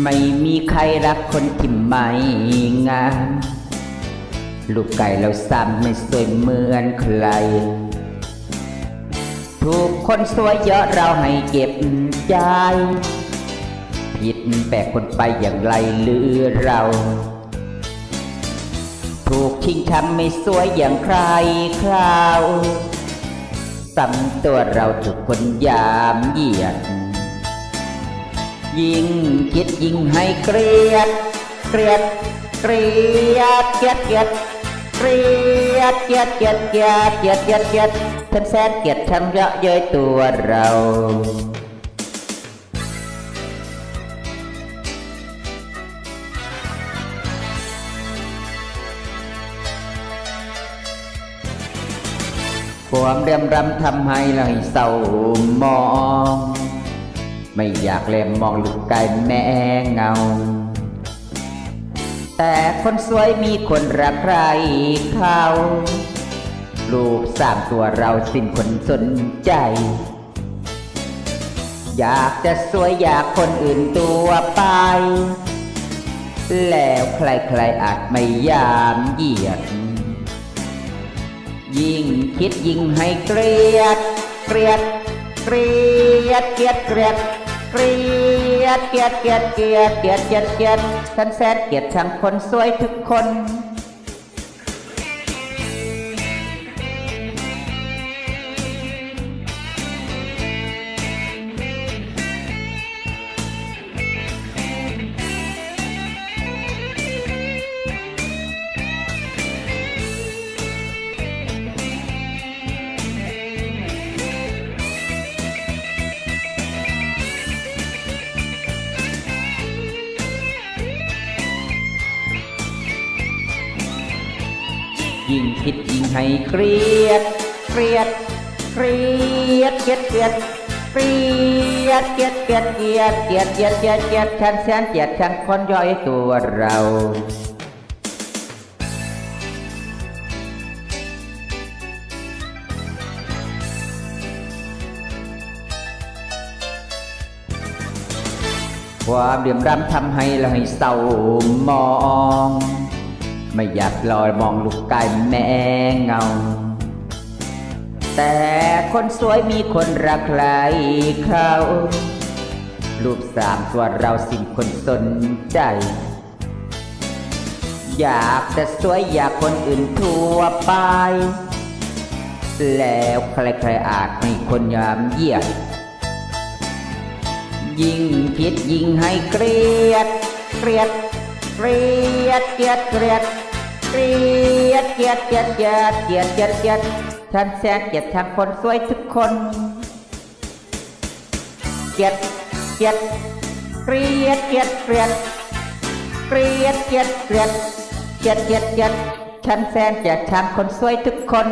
ไม่มีใครรักคนที่ไม่งามลูกไก่เราซ้ำไม่สวยเหมือนใคร ถูกคนสวยเยอะเราให้เจ็บใจ ผิดแปลกคนไปอย่างไรหรือเรา ถูกชิงทำไม่สวยอย่างใครคราวซ้ำตัวเราถูกคนยามเหยียด ยิ่งคิดยิ่งให้เกลียด เกลียด เกลียด เกลียด เกลียด เกลียด เกลียด เกลียด เกลียด เกลียด เกลียด เกลียดฉันแสนเกลียดทำเยอะเย้ยตัวเราความเรียมรำทำให้เราให้เศร้ามอง ไม่อยากแลมมองลูกไก่แม่เงา แต่คนสวยมีคนรักใครเขาลูกสางตัวเราสิ้นคนสนใจ อยากจะสวยอยากคนอื่นตัวไป แล้วใครๆอาจไม่ยามเหยียด ยิ่งคิดยิ่งให้เกลียดเกลียดเกลียดเกลียดเกลียด เกลียดเกลียดเกลียดเกลียดเกลียดเกลียดเกลียดฉันแสนเกลียดทั้งคนสวยทุกคน ยิ่งคิดยิ่งให้เครียด เครียด เครียดเกลียดเกลียด เครียดเกลียดเกลียดเกลียดเกลียดเกลียดเกลียดเกลียดฉันแสนเกลียดฉันคนย่อยตัวเราความเดือมรำทำให้เราให้เศร้ามอง ไม่อยากลอยมองลูกไก่แม่เงา แต่คนสวยมีคนรักใครเขารูปสามตัวเราสิ่งคนสนใจ อยากจะสวยอยากคนอื่นทั่วไป แล้วใครๆอาจม่คนยามเยียดยิ่งคิดยิ่งให้เกลียดเกลียด เกลียดเกลียดเกลียดเกลียดเกลียดเกลียดเกลียดเกลียดเกลียดเกลียดฉันแสนเกลียดทั้งคนสวยทุกคน เกลียดเกลียดเกลียดเกลียดเกลียดเกลียดเกลียดเกลียดเกลียดเกลียดเกลียดฉันแสนเกลียดทั้งคนสวยทุกคน